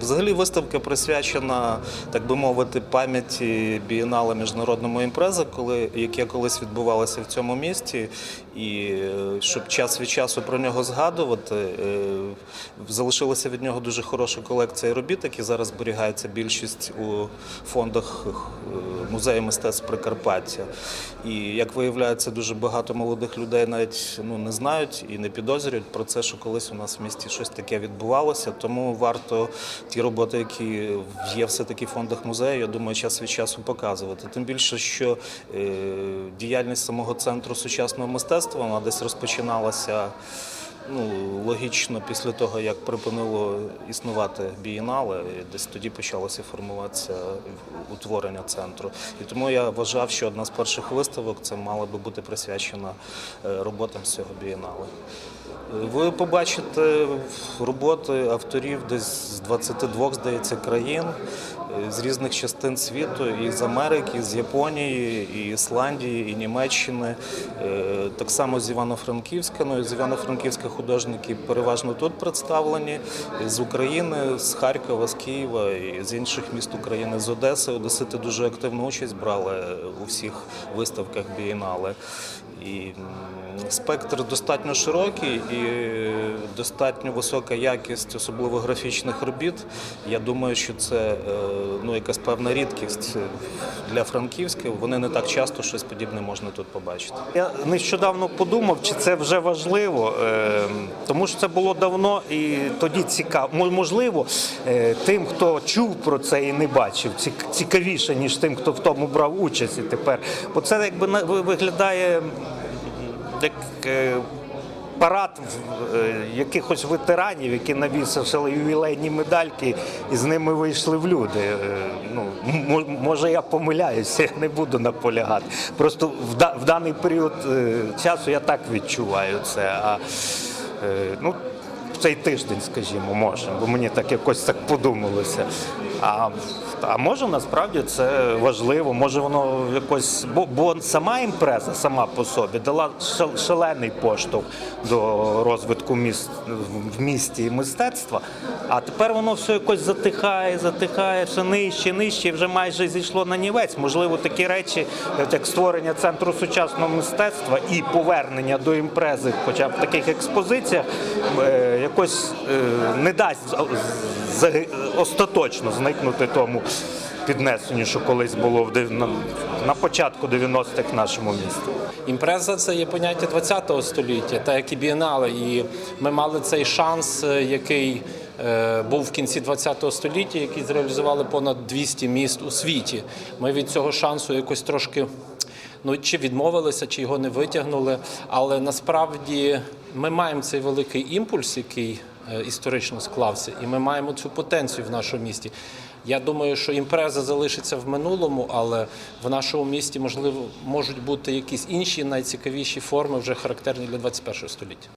Взагалі виставка присвячена, так би мовити, пам'яті бієнала міжнародному імпрези, коли яке колись відбувалося в цьому місті, і е, щоб час від часу про нього згадувати, е, залишилася від нього дуже хороша колекція робіт, які зараз зберігаються більшість у фондах е, музею мистецтв Прикарпаття. І як виявляється, дуже багато молодих людей навіть ну не знають і не підозрюють про це, що колись у нас в місті щось таке відбувалося. Тому варто ті роботи, які є все таки в фондах музею, я думаю, час від часу показувати. Тим більше, що е, діяльність самого центру сучасного мистецтва вона десь розпочиналася. Ну, логічно, після того, як припинило існувати бієнале, десь тоді почалося формуватися утворення центру. І тому я вважав, що одна з перших виставок це мала би бути присвячена е, роботам з цього бієнале. Ви побачите роботи авторів десь з 22, здається, країн е, з різних частин світу, і з Америки, і з Японії, і Ісландії, і Німеччини, Е, так само з Івано-Франківська. Ну з Івано-Франківська художники переважно тут представлені, з України, з Харкова, з Києва і з інших міст України, з Одеси. Одесити дуже активну участь брали у всіх виставках бієнале. І спектр достатньо широкий і достатньо висока якість, особливо графічних робіт. Я думаю, що це е, ну, якась певна рідкість для Франківська. Вони не так часто щось подібне можна тут побачити. Я нещодавно подумав, чи це вже важливо, е, тому що це було давно і тоді цікаво. Можливо, е, тим, хто чув про це і не бачив, цік- цікавіше, ніж тим, хто в тому брав участь і тепер. Бо це якби виглядає як. е, Парад е, якихось ветеранів, які навісили ювілейні медальки, і з ними вийшли в люди. Е, Ну, може, я помиляюся, я не буду наполягати. Просто в, даний період часу я так відчуваю це. А ну, цей тиждень, скажімо, може, бо мені так якось так подумалося. А, а може насправді це важливо, може воно якось. Бо, бо сама імпреза сама по собі дала шалений поштовх до розвитку міст в місті і мистецтва. А тепер воно все якось затихає, затихає, все нижче, нижче, вже майже зійшло на нівець. Можливо, такі речі, як створення центру сучасного мистецтва і повернення до імпрези, хоча б в таких експозиціях, якось е, не дасть остаточно зникнути тому піднесенню, що колись було в на, початку 90-х в нашому місті. Імпреза це є поняття ХХ століття, так як і бієнале. І ми мали цей шанс, е, який е, був в кінці ХХ століття, який зреалізували понад 200 міст у світі. Ми від цього шансу якось трошки. Ну, чи відмовилися, чи його не витягнули. Але насправді ми маємо цей великий імпульс, який е, історично склався, і ми маємо цю потенцію в нашому місті. Я думаю, що імпреза залишиться в минулому, але в нашому місті можливо можуть бути якісь інші найцікавіші форми, вже характерні для 21 століття.